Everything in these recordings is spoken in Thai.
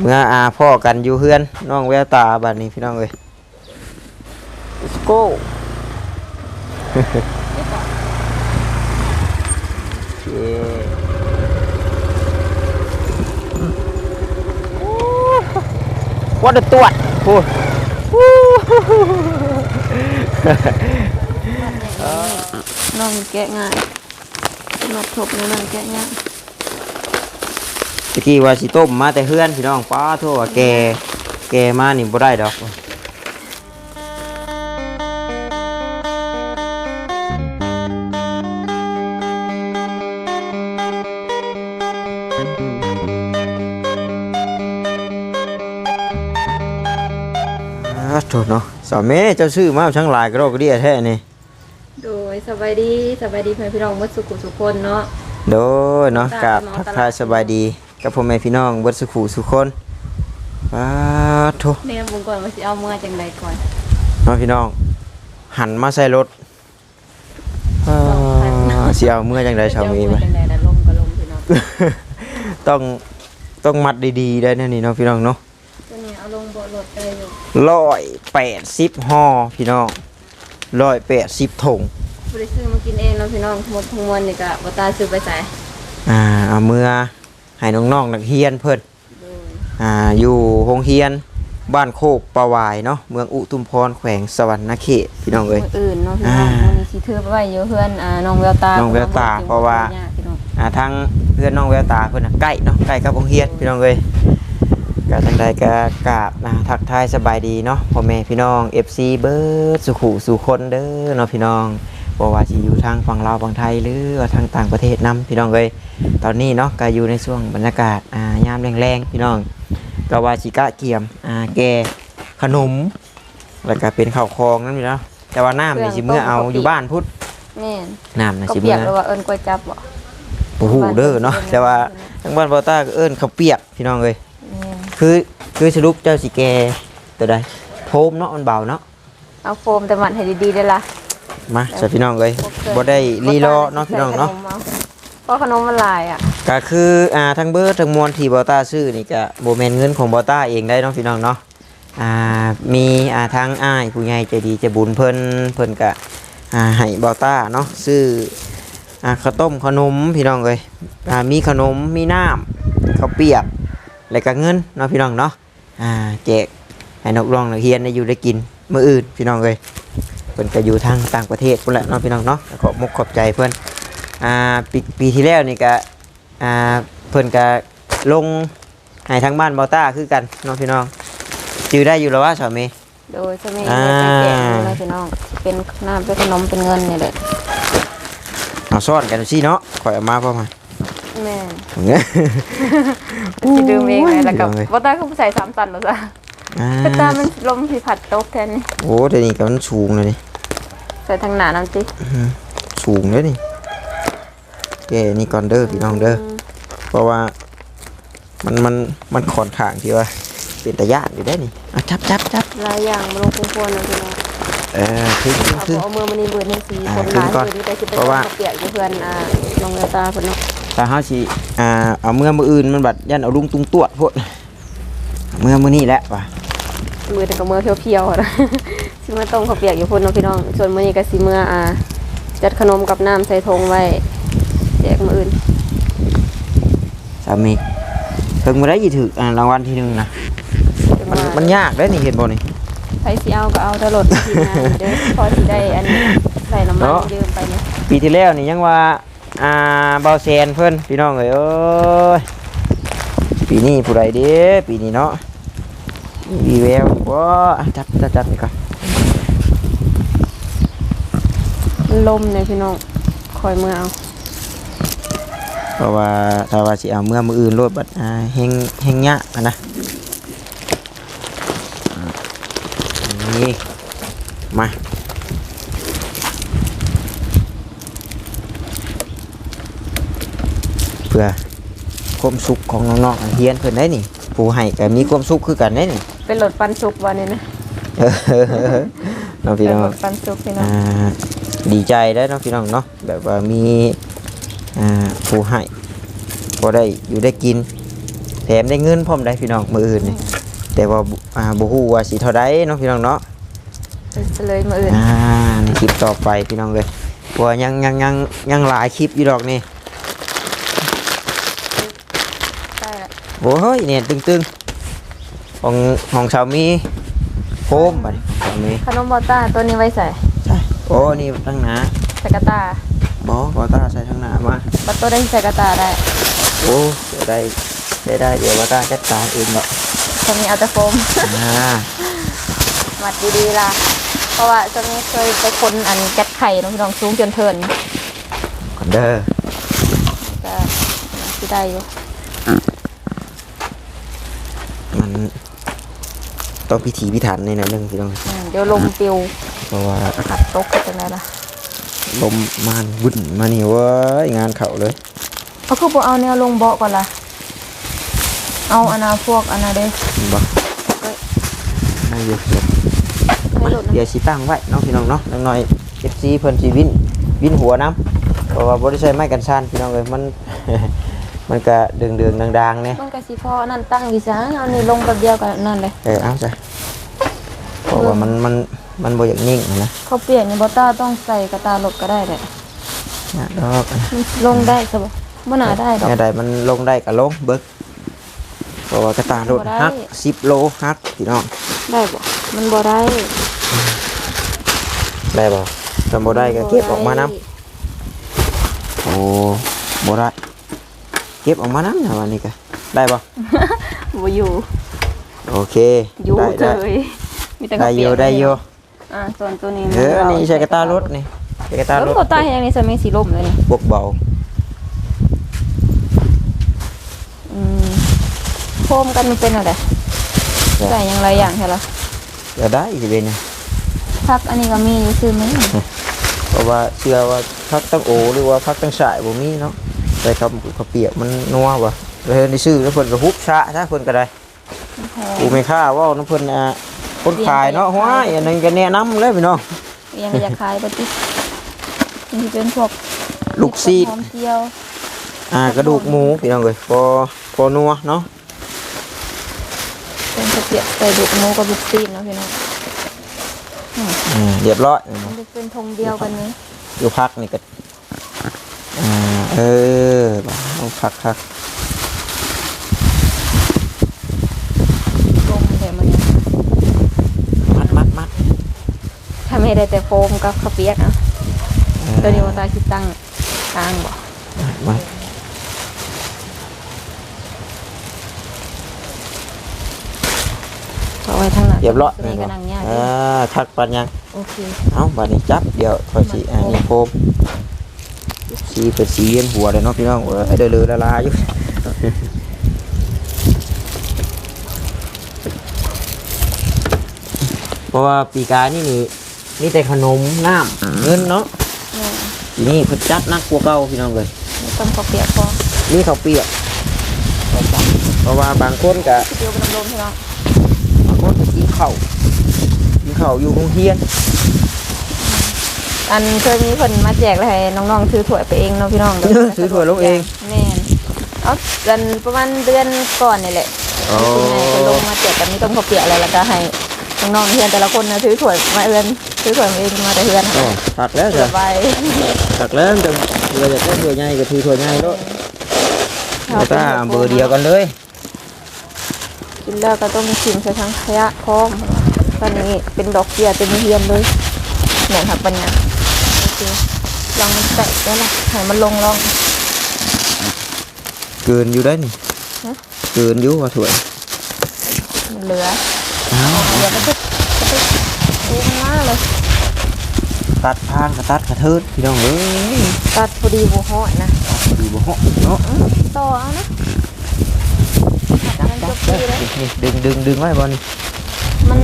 เมื่ออาพ่อกันอยู่เฮือนน้องแววตาบัดนี้พี่น้องเอ้ย Let's go โอเควัดตรวจพูดน้องแกะง่ายมาทบในมันแกะง่าย ตะกี้ว่าสิต้มมาแต่เฮือนพี่น้องป้าโทษว่าแกแกมานี่บ่ได้ดอกอ่าโถเนาะสาวเมเจ้าซื้อมาช่างหลายกระโดกกระเดียแท้นี่โดยสบายดีสบายดีเพื่อนพี่น้องวัดสุขุสุขคนเนาะโดยเนาะตามกับหมอทักตลาดทายสบายดี กับพ่อแม่พี่น้องเบิดสุขุสุขคนป้าโถเนี่ยบุงก่อนว่าสิเอาเมื่อจังใดก่อนเนาะพี่น้อง หันมาใส่รถอ่าสิเอาเมื่อจังไดชาวเมเมื่ไปอจังใดแล้วลมก็ลมพี่น้องต้องต้องมัดดีๆได้แน่นี่เนาะพี่น้องเนาะตัวนี้เอาลงบ่รถได้อยู่ร้อยแปดสิบห่อพี่น้องร้อยแปดสิบถุงบ่ได้ซื้อมากินเองเนาะพี่น้องหมดทั้งมวลนี่ก็บ่ตาซื้อไปใส่อ่าเอาเมื่อ ให้น้องๆนักเรียนเพิ่นโดยอ่าอยู่โรงเรียนบ้านโคกประวายเนาะเมืองอุทุมพรแขวงสวรรณเขตพี่น้องเอ้ยมื้ออื่นเนาะพี่น้องอ่ามื้อนี้สิถือไปไว้อยู่เพื่อนอ่าน้องแววตาน้องแววตาเพราะว่าพี่น้องอ่าทางเพื่อนน้องแววตาเพิ่นน่ะใกล้เนาะใกล้กับโรงเรียนพี่น้องเอ้ยก็ทางใดก็กราบนะทักทายสบายดีเนาะพ่อแม่พี่น้อง FC เบิร์ดสุขุสู่คนเด้อเนาะพี่น้อง บ่ว่าสิอยู่ทางฝั่งลาวฝั่งไทยหรือว่าทางต่างประเทศนํพี่น้องเอ้ยตอนนี้เนาะก็อยู่ในช่วงบรรยากาศอ่ายามแรงๆพี่น้องก็ว่าสิกะเกียมอ่าแกขนม แล้วก็เป็นข้าวคองนั่นนี่เนาะแต่ว่าน้ำนี่สิเมื่อเอาอยู่บ้านพุทธแม่นน้ำน่ะก็สิเปีเมื่ยอกแล้วว่าเอิ้นก๋วยจับบ่โอ้โหเด้อเนาะแต่ว่าทั้งบ้านบอต้าก็เอิ้นข้าวเปียกพี่น้องเอ้ย แม่นคือคือสรุปเจ้าสิแกตัวใดโพมเนาะมันเบาเนาะเอาโฟมแต่มันให้ดีๆได้อล่ะ มาใส่พี่น้องเอ้ยบ่ได้รีรอเนาะพี่น้องเนาะเพราะขนมมันหลายอะก็คืออ่าทั้งเบิร์ดทั้งมวลที่บอต้าซื้อนี่ก็บ่แม่นเงินของบอต้าเองได้เนาะพี่น้องเนาะอ่ามีอ่าทางอ้ายผู้ใหญ่ใจดีใจบุญเพิ่นเพิ่นก็อ่าให้บอต้าเนาะซื้ออ่าข้าวต้มขนมพี่น้องเอ้ยอ่ามีขนมมีน้ำข้าวเปียกแล้วก็เงินเนาะพี่น้องเนาะอ่าแจกให้นกร้องนักเรียนได้อยู่ได้กินมื้ออื่นพี่น้องเอ้ย เพิ่นก็อยู่ทางต่างประเทศพุ่นแหละเนาะพี่น้องเนาะขอบมกขอบใจเพิ่นอ่าปีปีที่แล้วนี่ก็อ่าเพิ่นก็ลงให้ทางบ้านเบาต้าคือกันเน้องพี่น้องจื้อได้อยู่แล้วว่าสามีโดยจะมีอ่าแกงๆนะพี่น้องเป็นน้ำเป็นขนมเป็นเงินเนี่ยแหละเอาซ่อนกันสิเนาะข่อยเอามาพ่อมาแม่สิดื่มเองเลยแล้วก็บ่ได้คือใส่สามตันหรอกจ้ะ อ่าคือตามันลมสิผัดตกแทนนี่โอ้เดี๋ยวนี้ก็มันสูงเลยนี่ใส่ทางหน้าน้ำติสูงเลยนี่แกนี่ก่อนเด้อพี่น้องเด้อเพราะว่ามันมันมันขอนข้างที่ว่า เป็นตะย่านอยู่ได้นี่เอาจับจับจับหลายอย่างมาลงคงควรนะพี่น้องเออคือคือเอาคือเอามือมันนี่เบิดให้สีอ่าคนหลายขึ้นก่อนเบิดนี่แต่สิไปเพราะว่าอเปียกอยู่เพื่อนอ่าน้องแววตาเพิ่นเนาะถ้าเฮาสิอ่าเอาเมื่อมื้ออื่นมันบัดยันเอาลุงตุงตวดโพดเอาเมื่อมื้อนี้แหละว่ะ มือแต่ก็มือเพียวๆอะนะสิมาต้มข้าวเปียกอยู่พุ่นเนาะพี่น้อง ส่วนมื้อนี้ก็สิมื้ออ่าจัดขนมกับน้ำใส่ธงไว้แจกมื้ออื่นสามีเพิ่งมาได้ยี่ถืออ่ารางวัลที่หนึ่งนะมันมันยากได้อนี่เห็นบ่นี่ใครสิเอาก็เอาแตลอดทีมงานเด้อพอสิได้อันนี้ใส่น้ำมันเนาะยืมไปเนี่ยปีที่แล้วนี่ยังว่าอ่าเบาแซนเพิ่นพี่น้องเอ้ยโอ้ยปีนี้ผู้ใดเด้ปีนี้เนาะ มีแววว้าจับจับจับนี่ก่อนมันลมเนี่ยพี่น้องคอยมือเอาเพราะว่าถ้าว่าสิเอาเมื่อมื้ออื่นโลดบัดอ่าเฮงเฮงยะอะนะนี่มาเพื่อความสุขของน้องๆเฮียนเพิ่นได้นี่ผู้ให้ก็มีความสุขคือกันได้นี่ เป็นรถปันสุกวันนี้นะเออน้องพี่เป็นน้องรถปันสุกพี่น้องอ่าดีใจได้อน้องพี่น้องเนาะแบบว่ามีอ่าผู้ให้พอได้อยู่ได้กิน แถมได้เงินพร้อมได้พี่น้องมืออื่นนี่แต่ว่าบ่อ่าบ่ฮู้ว่าสิเท่าใดเนาะพี่น้องเนาะไปเลยมาอื่นอ่าในคลิปต่อไปพี่น้องเลยเพราะว่ายังยังยังยังหลายคลิปอยู่ดอกนี่ได้ละโอ้ยเนี่ยตึงๆ ของของสามีโฮมบัดนี้ของสามีขนมบอต้าตัวนี้ไว้ใส่ใช่โอ้นี่ตั้งหนาใส่กระตาบอกว่าตาใส่ทั้งหนามาบัตตัวได้ใส่กระตาได้โอ้เดี๋ยวได้ได้ได้เดี๋ยวว่าตาจัดการเองเนาะตัวนี้เอาแต่โฟมอ่ามัดดีๆล่ะเพราะว่าตัวนี้เคยไปคนอันแก๊สไข่น้องพี่น้องสูงจนเทินก่อนเด้อก็สิได้อยู่ มัน ต้องพิธีพิถันในนั้นหนึงพี่น้องอืมเดี๋ยวลมปิวเพราะว่าขัดตกจังไดล่ะลมมานวุ่นมานี่เว้ยงานเขาเลยเอาคือบ่เอาแนวลงเบาะก่อนล่ะเอาอันนาพวกอันนาเด้เห็นบ่ได้อยู่เดี๋ยวให้หลุดนะเดี๋ยวสิตั้งไว้เน้องพี่น้องเนาะน้อยเอฟซีเพิ่นสิวินวินหัวน้ำเพราะว่าบ่ได้ใช้ไม้กันชันพี่น้องเลยมัน มันก็เดืองเดืองๆดังๆเนี่ยมันก็สิพอนั่นตั้งอยู่ซะเอานี่ลงแป๊บเดียวกันนั่นเลยเออเอาจ้ะเพราะว่ามันมันมันบ่อยากนิ่งนะเขาเปลี่ยนในบอต้าต้องใส่กระตาหลบก็ได้แหละนะดอกมันลงได้สบบ่น่าได้ดอกแม่ใดมันลงได้ก็ลงเบิกเพราะว่ากระตารถบ่ได้ฮัก10โลฮักพี่น้องได้บ่มันบ่ได้ ได้บ่ถ้าบ่ได้ก็เก็บออกมานํโอ้บ่ได้ เก็บออกมานํนะวันนี้ก็ได้บ่บ่อยู่โอเคอยู่ได้เฉได้ยมีแต่ได้เขาอเปลี่ยู่ยนได้อยู่อ่าส่วนตัวนี้เออนี่ใช้กระตารถนี่ใช้กระตารรถถบอต้าอย่างนี้สมัยสีลมเลยนี่บวกเบาอืมโคมกันมันเป็นอะไรใส่อย่างไรอย่างใช่หรอเดี๋ยวได้สิเป็นหยังพักอันนี้ก็มีอยู่ซื้อไหมเพราะว่าเชื่อว่าพักตั้งโอหรือว่าพักตั้งสายบ่มีเนาะ แต่เขาเขาเปียกมันนัวบ่เลยนี่ซื้อแล้วเพิ่นก็ฮุบชะซะเพิ่นก็ได้กูไม่ค่าเว่าน้ำเพิ่นอะคนขายเนาะห้วยอันนั้นก็แนะนำเลยพี่น้องยังอยากขายปฏินี่เป็นพวกลูกซีดหอมเจียวอ่ากระดูกหมูพี่น้องเอ้ยพอพอนัวเนาะเป็นกระเปียกใส่ดุกหมูกับลูกซีนเนาะพี่น้องอ่าเรียบร้อยมันจะเป็นธงเดียวกันนี้อยู่พักนี่ก็อ่า เออบ่เอาพักพักลมแต่มันเนี่ยมัดมัดมัดถ้าไม่ได้แต่โฟมกับข้าวเปียกนะอ่าตัวนี้ว่าตาคิดตั้งกลางบ่มัดเอาไว้ทางหลังเรียบร้อยตัวนี้ก็นั่งยากอ่าคักปันยัง โอเค เอาบัดนี้จับ เดี๋ยวคอยสีอันนี้โฟม สีเป็นสีเวียนหัวเลยเนาะพี่น้องเออไอ้เดือดละลายอยู่เพราะว่าปีกายนี่นี่มีแต่ขนมน้ำเงินเนาะเนี่ยทีนี้เพิ่นจัดหนักกว่าเก่าพี่น้องเลยไม่ต้องข้าวเปียกพอมีข้าวเปียกเพราะว่าบางคนก็เดียวเป็นลมๆใช่ไหมบางคนก็กินข้าวกินข้าวอยู่โรงเรียน อันเคยมีคนมาแจกเลยให้น้องๆถือถ้วยไปเองเนาะพี่น้องเดี๋ถือถ้วยลงเองแม่นเอาเดือนประมาณเดือนก่อนนี่แหละโอ้คุณนายคนลงมาแจกกันนี้ต้องข้าวเปียกอะไรแล้วก็ให้น้องๆเพื่อนแต่ละคนนะถือถ้วยมาเอือนถือถ้วยมาเองมาแต่เพื่อนโอ้ผักแล้วเก็จ้ะบไว้ผักแล้วจะเราจะได้ถ้วยใหญ่ก็ถือถ้วยใหญ่แล้วเราตาเบอร์เดียวกันเลยกินแล้วก็ต้องชิมใส่ทั้งขยะพร้อมตอนนี้เป็นดอกเบี้ยเป็นเฮียนเลยเหมือนครับปัญญา โอเคลองมันแตะได้ละให้มันลงลอง เกินอยู่ได้นี่ฮะ เกินอยู่ว่าถ้วยมันเหลืออ้าวเดี๋ยวก็จะจะไปดูมันมาเลย ตัดพางกระตัดกระเทิดพี่น้องเอ้ยตัดพอดีบัวหอยนะดูบ่เหาะเนาะอื้อต่อเอานะมันจบดีเลย นี่ดึงดึงดึงไว้บ่นี่มัน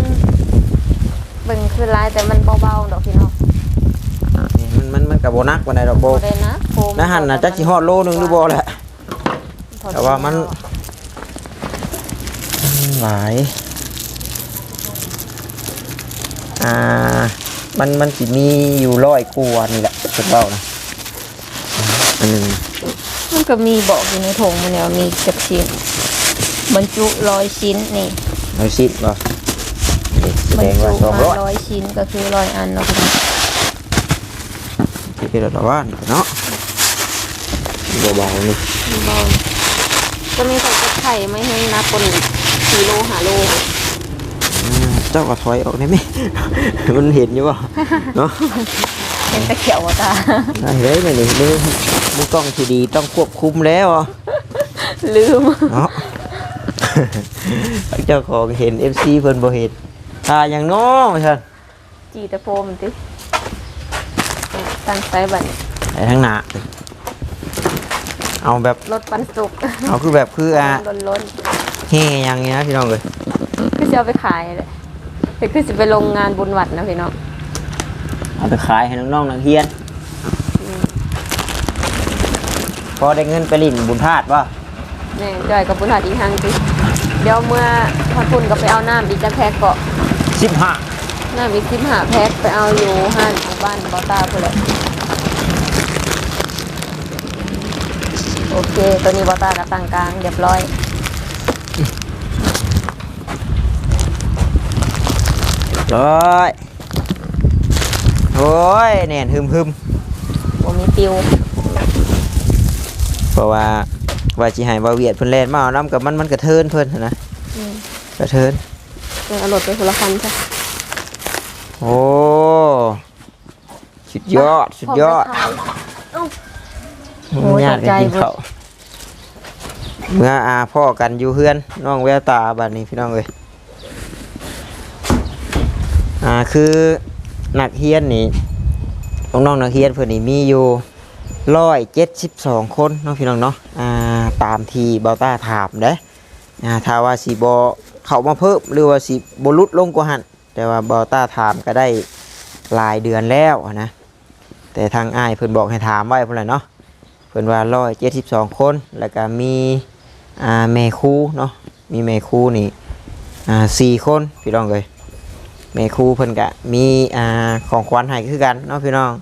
เบิ่งคือลายแต่มันเบาๆดอกพี่น้องนี่มันมันมัน ก็บ่หนักปานใดดอกโบบ่ได้นะโฟมนะหั่นน่ะจักสิฮอดโลนึงหรือบ่แหละแต่ว่ามันมัน หลาย อ่า มัน มันสิมีอยู่ร้อยกว่านี่แหละเพิ่นเว้านะอันหนึงมันก็มีบอกอยู่ในถุงมันเนี่ยว่ามีจักชิ้น บรรจุร้อยชิ้นนี่ เอาชิดบ่นี่แสบรดรงว่าจุสองมาร้อยร้อยชิ้นก็คือร้อยอันเนาะพี่น้อง ที่เป็นระว่านเนาะเบาๆนี่เบาก็มีใส่กระไข่ไม่ให้นะปนสี่โลหาโลอ่าเจ้าก็ถอยออกได้ไหมมันเห็นอยู่บ่เนาะเป็นตะเขียวอะตาได้เลยแม่นี่มือมือกล้องที่ดีต้องควบคุมแล้วอะลืมเนาะเจ้าของเห็น FC เพิ่นบ่เห็นตาอย่างน้องซั่นจีตะโพมันติ ตั้งไซบัตรไปทางหน้าเอาแบบรถปันสุกเอาคือแบบคืออะล้นล้นเฮอย่างนี้นะพี่น้องเอ้ยๆคือจะเอาไปขายเลยเป็นคือจะไปลงงานบุญวัดนะพี่น้องเอาไปขายให้น้องๆนักเรียนพอได้เงินไปลิ่นบุญธาตุบ่นี่จอยกับบุญวัดอีกทางติเดี๋ยวเมื่อพอคุณก็ไปเอาน้ำอีกจะแพ็กเกาะ15 น้ำอีกสิบห้าแพ็กไปเอาอยู่ห้างของบ้านบอตาเพื่อเลยโอเค ตัวนี้บอตากับต่างกลางเรียบร้อยร้อยโอ้ยแน่นหึมๆบ่มีปิวเพราะว่าว่าสิให้บ่าวเวียดเพิ่นแล่นมาเอาน้ำกับมันมันกระเทินเพิ่นหั้นนะอืมกระเทินเดี๋ยวเอารถไปคนละคันใช่ โอ้สุดยอดสุดยอดโอ้ยญาติตกใจกันกินข้าวเมื่ออาพ่อกันอยู่เฮือนน้องแววตาบัดนี้พี่น้องเอ้ยอ่าคือนักเรียนนี่น้องๆนักเรียนเพิ่นนี่มีอยู่ร้อยเจ็ดสิบสองคนเน้องพี่น้องเนาะอ่าตามที่เบาต้าถามเด้อ่าถ้าว่าสิบเข้ามาเพิ่มหรือว่าสิบลุดลงกว่าหัน แต่ว่าบาต้าถามก็ได้หลายเดือนแล้วนะ แต่ทางอ้ายเพิ่นบอกให้ถามไว้เพิ่นแหละเนาะเพิ่นว่าร้อยเจ็ดสิบสองคน แล้วก็มีอ่าแม่ครูเนาะมีแม่ครูนี่อ่าสี่คนพี่น้องเลยแม่ครูเพิ่นก็มีอ่าของขวัญให้คือกันเนาะพี่น้อง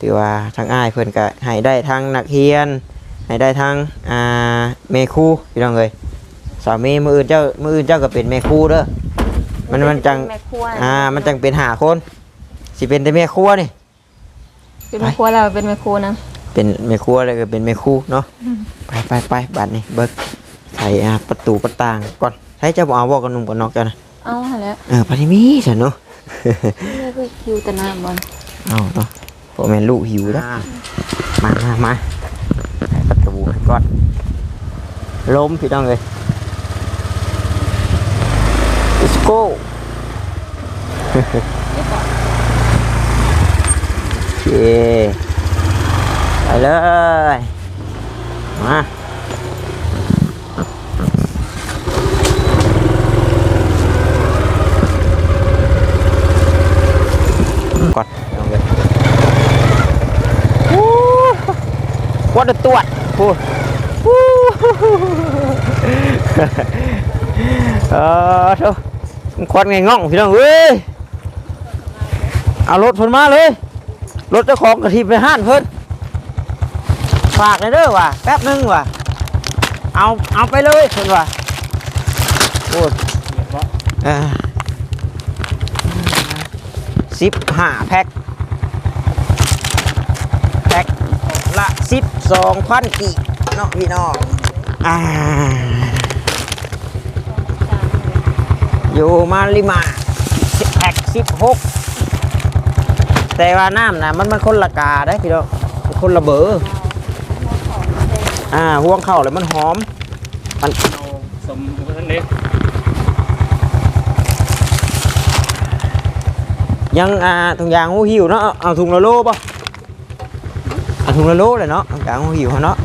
ถือว่าทางอ้ายเพิ่นก็ให้ได้ทั้งนักเรียนให้ได้ทั้งอ่าแม่ครูพี่น้องเลยสามีมืออื่นเจ้ามืออื่นเจ้าก็เป็นแม่ครูเด้อ มันมันจัง แม่ครัวอ่า มันจังเป็นหาคน สิเป็นแต่แม่ครัวนี่ เป็นแม่ครัวแล้วเป็นแม่ครัวนะเป็นแม่ครัวเลยก็เป็นแม่ครูเนาะ ไปไปไปบัดนี้เบิกใส่อ่าประตูประต่างก่อนให้เจ้าบอกเอาบอกกันหนุ่มกันนอกกันนะเอาหาแล้วเออไปที่มีฉันเนาะนี่คือคิวแต่น้ำบอลเอาเนาะพ่อแม่ลูกหิวแล้วมามามาใส่ประตูก่อนล้มพี่น้องเลย let's go โอเคไปเลยม ควันไงง่องพี่น้องเว้ยเอารถเพิ่นมาเลย รถเจ้าของกระทิบไปห้านเพิ่นฝากเลยเด้อว่ะแป๊บนึงว่ะเอาเอาไปเลยเพิ่นว่ะโอ้ยสิบห้าแพ็คแพ็คละสิบสองพันกีเนาะพี่น้องอ่า อยู่มาลิมาสิบแพ็คสิบหกแต่ว่าน้ำนะมันมันคนละกาได้พี่น้องมันคนละเบอร์อ่าห่วงเข้าแล้วมันหอม มันเอาสมท่านเล็กยังอ่าถุงยางหูหิวเนาะเอาเอาถุงละโลป่ะเอาถุงละโลเลยเนาะถุงยางหูหิวเขาเนาะ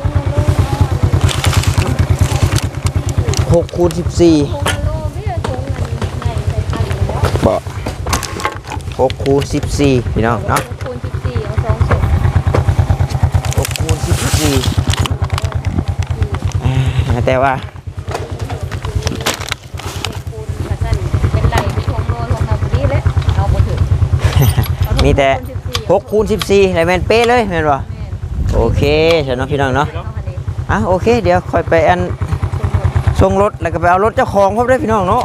หกคูณสิบสี่บ่ หกคูณสิบสี่พี่น้องเนาะคูณสิบสี่เอาสองศพหกคูณสิบสี่อ่าแต่ว่าคูณกระสันเป็นไหลไปทวงโลทวงนาบุรีเลยเอาบ่ถึงมีแต่หกคูณสิบสี่อะไรแมนเป๊ะเลยแมนบ่โอเคเชิญเนาะพี่น้องเนาะอะโอเค เดี๋ยวค่อยไปอันส่งรถแล้วก็ไปเอารถเจ้าของพบได้พี่น้องเนาะ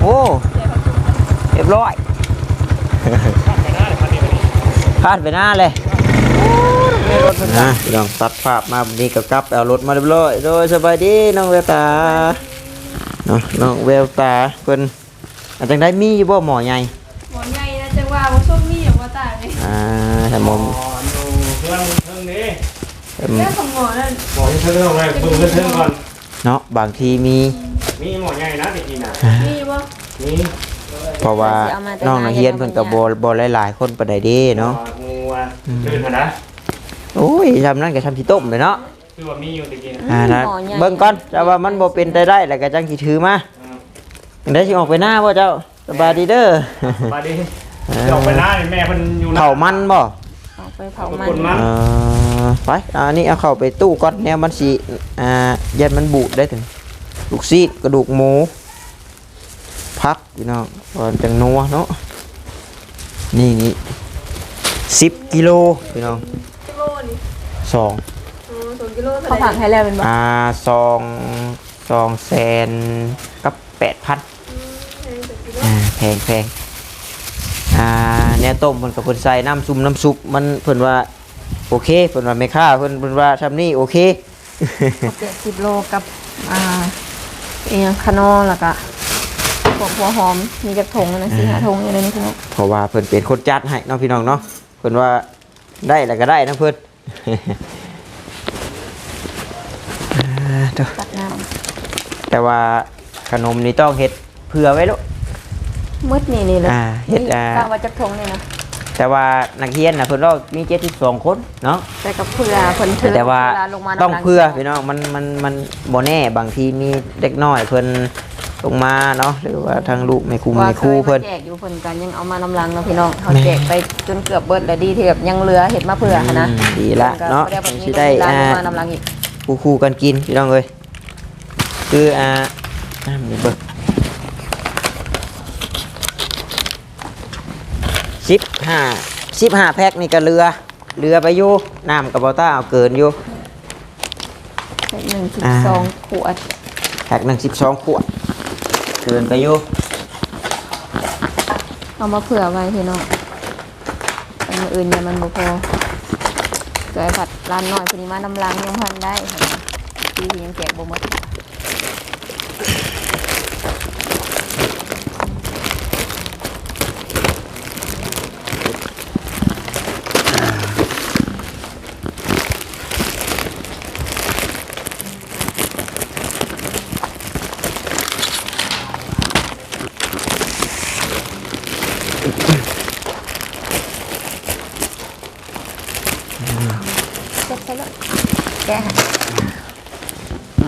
โอ้เรียบร้อย พลาดไปหน้าเลยนะพี่น้องตัดภาพมาวันนี้ก็กลับไปเอารถมาเรียบร้อยโดยสบายดีน้องเววตาเนาะน้องเววตาเพิ่นอาจังได้มีอยู่บ่หมอใหญ่หมอใหญ่นะจังว่าว่าส้มมีอย่างว่าตายเลยอ่าถ้ามอมอ๋อดูเครื่องเครื่องนี้เอิ่มเรื่องของหมอนั่นบอกให้เครื่องอะไรเบิ่งเครื่องก่อนเนาะบางทีมี มีหมอใหญ่นะจริงๆนะมีบ่มี เพราะว่าน้องนักเรียนเพิ่นก็บ่บ่หลายๆคนปานใดเด้เนาะงูอะลื่นนะโอ้ยทำนั่นก็ทำที่ต้มเลยเนาะคือว่ามีอยู่จริงๆนะอ่านะเบิ่งก่อนแต่ว่ามันบ่เป็นได้ได้แล้วก็จังสิถือมาได้สิออกไปหน้าบ่เจ้าสบายดีเด้อมาดิเดี๋ยวไปหน้าแม่เพิ่นอยู่เผามันบ่เอาไปเผามันคนมันเอ่อไปอันนี้เอาเข้าไปตู้ก่อนแนวมันสิอ่ายันมันบูดได้ถึงลูกซีดกระดูกหมู พักพี่น้องก่อนจังนัวเนาะนี่นี่สิบกิโลพี่น้องกิโลนี่สองอ๋อสองกิโลเขาผักให้แล้วเป็นบ่อ่าสองสองแสนกับแปดพันอ่าแพงแพงอ่าเนี่ยต้มมันกับเพิ่นใส่น้ำซุปน้ำซุปมันเพิ่นว่าโอเคเพิ่นว่าไม่ค่าเพิ่นเพิ่นว่าทำนี่โอเค เจ็ดสิบโลกับ อ่าเอียงคานอแล้วก็ พวกหัวหอมมีกระทงนะสิหาทงอยู่ในนี้คุณเพราะว่าเพิ่นเป็นคนจัดให้เน้องพี่น้องเนาะเพิ่นว่าได้แล้วก็ได้นะเพิ่นอ่าเด้อตัดน้แต่ว่าขนมนี่ต้องเฮ็ดเผื่อไว้ลูกำมืดนี่นี่เลยอ่าเฮ็ดอ่ากะว่าจะทงนี่นะแต่ว่านักเรียนน่ะเพิ่นว่ามี72คนเนาะแต่กับเพื่อเพิ่นถือแต่ว่าเลลงมาต้องเพื่อพี่น้องมันมันมันบ่แน่บางทีมีเด็กน้อยเพิ่น ลงมาเนาะหรือว่าทางลูกแม่ครูว่าแม่เคครูยเพิ่มานแจกอยู่เพิ่นกันยังเอามานำรังเนาะพี่น้องเขาแจกไปจนเกือบเบิดแล้วดีที่แบบยังเหลือเห็ดมาเผื่อหั้นนะอืมดีละเนาะพิ่ก็บ่สิได้ได้แบบนี้อ่าลงมานำรังอีกคู่คู่กันกินพี่น้องเอ้ยคืออ่าน้ำนี่เบิ่งสิบห้าสิบห้าแพ็คนี่ก็เรือเรือไปอยู่น้ำกับเบาต้าเอาเกินอยู่หนึ่งสิบอ่าสองขวดแพ็คหนึ่งสิบสองขวดเกินไปอยู่เอามาเผื่อไว้พี่น้องอันอื่นเนี่ยมันบ่พอเกิดผัดร้านหน่อยพอดีมาน้ำรังยังพันได้เห็นไหมปีที่ยังแจกบ่หมด เก็บไปเลยแกะให้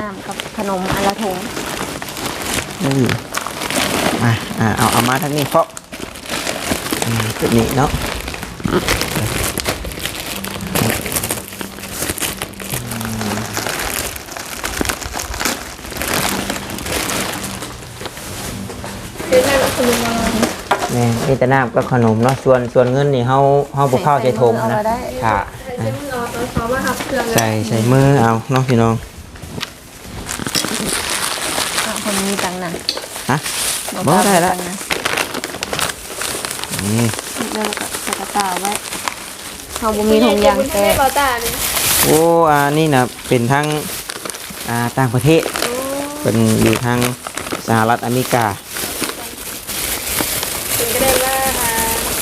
น้ำกับขนมอนละถุงนี่อะอ่าเอาเอามาทางนี้เพราะนี้เนาะ ม่นี่แต่น้ำก็ขนมเนาะส่วนส่วนเงินนี่เฮาเฮาบ่เข้าใจทงเอานะมาได้ค่ะใช้มือเอาตอนเขามาหับเครื่องใส่ใส่มือเอาเนาะพี่น้องอะคนมีตังค์นะฮะบอกบ่ว่าได้ละมีตังค์นะนี่แล้วก็ใส่กระเป๋าไว้เขาบ่มีถุงยางแกะโอ้อ่านี่นะเป็นทั้งอ่าต่างประเทศเป็นอยู่ทางสหรัฐอเมริกา เป็นก็ได้ว่าอ่า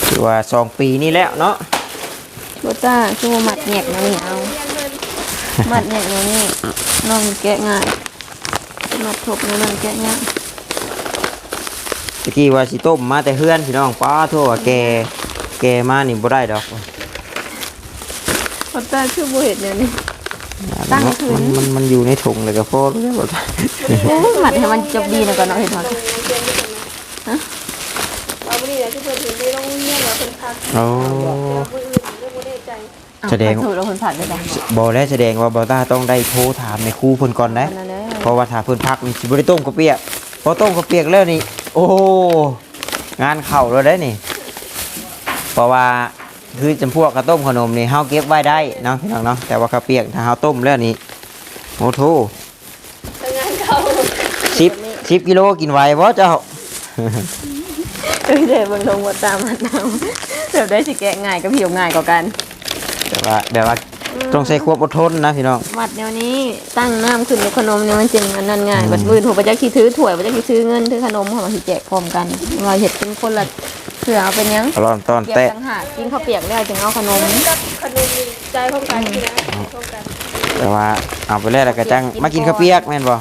คือ ว่าสองปีนี่แล้วเนาะโบต้าคือว่ามัดแหนกนะนี่เอา มัดแหนกนะนี่น้องแกะง่ายมัดทบนะน้องแกะง่ายตะกี้ว่าสิต้มมาแต่เฮือนพี่น้องป้าโทั่วาแกแกมานี่บ่ได้ดอกโบต้าคือบ่เห็นเนี่ยนี่ ตั้งคืน มันมันมันอยู่ในถุงเลยก็พอแล้วบ่ได้โอ้ยมัดให้มันจบดีหนะก่อนเนาะเห็นมั้ย เราไม่ได้อยากที่เพิ่นเห็นได้ต้องเงียบแล้วเพิ่นพักโอ้มืออื่นเรื่องบ่ได้ใจแสดงถูกแล้วคนผ่านได้จ้ะบ่แล้วแสดงว่าบ่ตาต้องได้โทรถามในครูเพิ่นก่อนนะนั่นแหละเพราะว่าถ้าเพิ่นพักนี่สิบ่ได้ต้มข้าวเปียกพอต้มข้าวเปียกแล้วนี่ โอ้งานเข้าแล้วได้นี่ เพราะว่าคือจำพวกกระต้มขนมนี่เฮาเก็บไว้ได้เนาะพี่น้องเนาะแต่ว่าข้าวเปียกถ้าเฮาต้มแล้วนี่โอ้โถทำงานเขา10กิโลกินไหวบ่เจ้า เอ้ยเดี๋ยวเบิ่งลงวัดตามมันน้ำเดี๋ยวได้สิแกะง่ายกับผิวง่ายกว่ากันแต่ว่าแบบว่าต้องใช้ความอดทนนะพี่น้องวัดแนวนี้ตั้งน้ำขึ้นกับขนมเนี่ยมันจึงอันนั้นง่ายบัดมือถูกประจักษ์ที่ถือถ้วยประจักษ์ที่ถือเงินถือขนมของมันสิแจกพร้อมกันเราเห็ดเป็นคนละเผื่อเอาเป็นหยังตอนตอนเปียกแตะต่างหากกินข้าวเปียกแล้วจึงเอาขนมกับขนมนี่ใจพร้อมกันที่นะพร้อมกันแต่ว่าเอาไปแล้วแล้วก็จังมากินข้าวเปียกแม่นบ่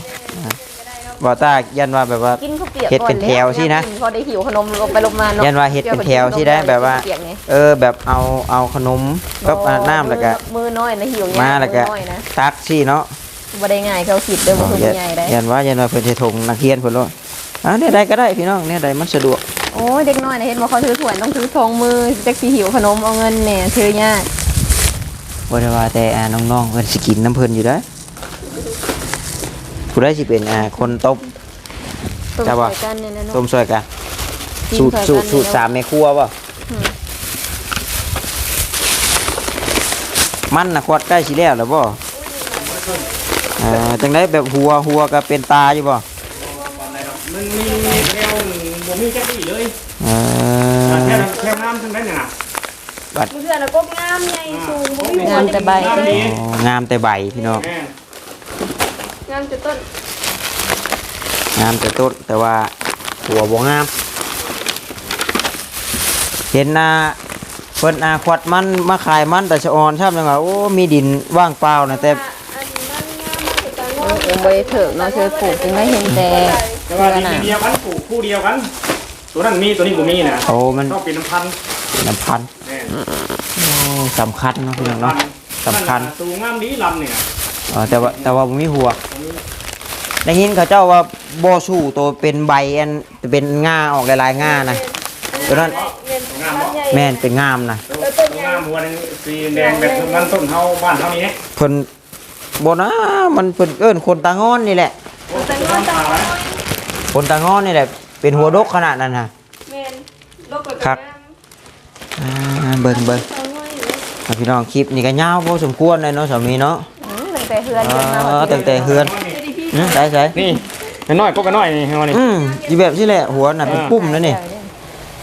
บ่ตายันว่าแบบว่า กินข้าวเปียกเฮ็ดเป็นก่อแถวสินะพอได้หิวขนมลงไปลงมาเนาะยันว่าเฮ็ดเป็นแถวสิได้แบบว่าเปียกไงเออแบบเอาเอาขนมกับอ่าน้ำแล้วก็มือน้อยนะหิวเนี่ยมาแล้วก็มือน้อยนะตักสิเนาะบ่ได้ง่ายเขาคิดเด้อบ่คือใหญ่ได้ยันว่ายันว่าเพิ่นสิถงนักเรียนเพิ่นโลดอ่าเนี่ยใดก็ได้พี่น้องเนี่ยใดมันสะดวกโอ้ยเด็กน้อยนะเห็นว่าเขาถือถ้วยต้องถือทงมือจักสิหิวขนมเอาเงินแหน่ถือยากบ่ได้ว่าแต่อ่าน้องๆเพิ่นสิกินน้ำเพิ่นอยู่ได้อ ผู้ใดสิเป็นอ่าคนตบ ต้มจ้าบ่ ใส่กันเนี่ยนะต้เนาะมช่วยกันกินสูตรใส่สูกัตรนสูตรเนี่ยสามแม่ครัวป่ะอืมมันนะควดใกล้สิแล้วหรือบ่เอ่อจังได้แบบหัวหัวก็เป็นตาอยู่บ่มันมีแนวบ่มีจักรีเลยเออ่าอแค่แค่น้ำทั้งนั้นน่ะมือเพื่อนน่ะก็งามใหญ่สูงบ่มีหัวงามแต่ใบ น้ำดีอ๋องามแต่ใบพี่น้อง แม่ งามจุดต้นงามแต่ต้นแต่ว่าหัวบ่งาม เห็นนาเพิ่นอาควัดมันมาขายมันแต่ชะออนใช่ไหมว่าโอ้มีดินว่างเปล่านะแต่อันนั้นงามมากแต่เอว่าอเองบ่ได้เถิกเนาะเธอปลูกจึงได้เห็นแต่แต่ว่าดีเดียวกันปลูกคู่เดียวกัน ตัวนั้นมีตัวนี้บ่มีนะโอ้มันต้องเป็นน้ำพันธุ์น้ำพันธุ์แม่โอ้สำคัญเนาะพี่น้องเนาะสำคัญนั่นน่ะตูงามดีลำเนี่ย เออแต่ว่าแต่ว่าบ่มีหัวได้ยินเขาเจ้าว่าบ่สู้ตัวเป็นใบอันเป็นง่าออกหลายๆง่านะตัวนั้นเงินงามบ้านเนาะใหญ่แม่นเป็นงามนะตัวตัวงามหัวนึงสีแดงแบบมันต้นเฮาบ้านเฮานี้เพิ่นบ่นะมันเพิ่นเอิ้นคนตางอนนี่แหละโอ้ยต้นขาไว้คนตางอนนี่แหละ เป็นหัวดกขนาดนั้นน่ะแม่นโลกก็ครับอ่าเบิ่งเบิ่งเอาไว้อยู่อะพี่น้องคลิปนี่ก็ยาวพอสมควรเลยเนาะสามีเนาะอืมตั้ง แต่เฮือนเอเดินมาอตั้งแต่เฮือนอืมได้ใส่นี่น้อยๆก็ก็น้อยนี่เฮานี่อืมอีแบบนี้แหละหัวน่ะเป็นปุ่มนั่นนี่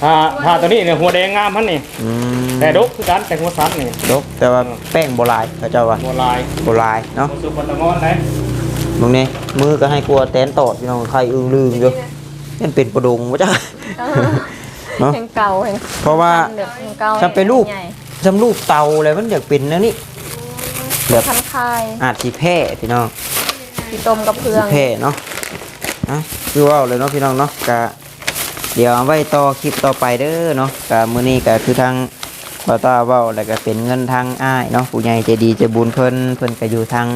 อ่าถ้าตัวนี้เนี่ยหัวแดงงามพันนี่ อืมแต่ดกคือกันแต่หัวสันนี่ดกแต่ว่าแป้งบ่หลายเขาเจ้าว่าหัวลายบ่หลายเนาะ หัวสุกตะงอนได้ตรงนี้มือก็ให้กลัวแตนตอดพี่น้องใครอึ้งลืมอยู่นั่นเป็นประดงวะจ้า เนาะ แห่งเก่าแห่งเพราะว่าแบบแห่งเก่าจะเป็นรูป ใหญ่จำลูกเตาอะไรมันอยากเป็นนะนี่ แบบคันคายอาจสิแพ้พี่น้องที่ต้มกับเพืองแพ้เนาะนะคือว่าเลยเนาะพี่น้องเนาะกะเดี๋ยวเอาไว้ต่อคลิปต่อไปเด้อเนาะกะมื้อนี้ก็คือทางบาตาเว้าแล้วก็เป็นเงินทางอ้ายเนาะผู้ใหญ่ใจดีใจบุญเพิ่นเพิ่นก็อยู่ทาง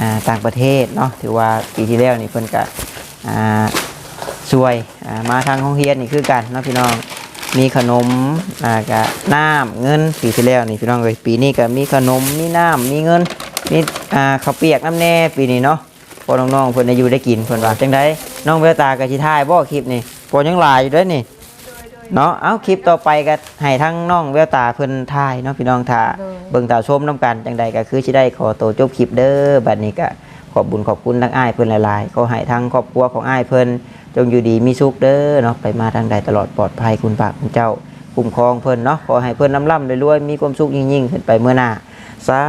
อ่าต่างประเทศเนาะถือว่าปีที่แล้วนี่เพิ่นก็อ่าช่วยอ่ามาทางห้องเฮียนนี่คือกันเนาะพี่น้อง มีขนมอ่ากะน้ำเงินปีที่แล้วนี่พี่น้องเลยปีนี้ก็มีขนมมีน้ำมีเงินมีอ่าข้าวเปียกน้ำแน่ปีนี้เนาะพอน้องๆเพิ่นได้อยู่ได้กินเพิ่นว่าจังไดน้องเวลตาก็สิถ่ายบ่คลิปนี่พอยังหลายอยู่เด้อนี่เนาะเอาคลิปต่อไปก็ให้ทั้งน้องเวลตาเพิ่นถ่ายเนาะพี่น้องถ่าเบิ่งตาชมน้ำกันจังใดก็คือสิได้ขอตัวจบคลิปเด้อบัดนี้ก็ขอบบุญขอบคุณทั้งอ้ายเพิ่นหลายๆขอให้ทั้งครอบครัวของอ้ายเพิ่น จงอยู่ดีมีสุขเด้อเนาะไปมาทางใดตลอดปลอดภัยคุณปากคุณเจ้าคุ้มครองเพิ่นเนาะขอให้เพิ่นน้ำร่ำรวยๆมีความสุขยิ่งๆขึ้นไปเมื่อหน้าสา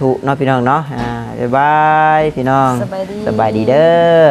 ธุเนาะพี่น้องเนาะอ่าบ๊ายบายพี่น้องสบายดีสบายดีเด้อ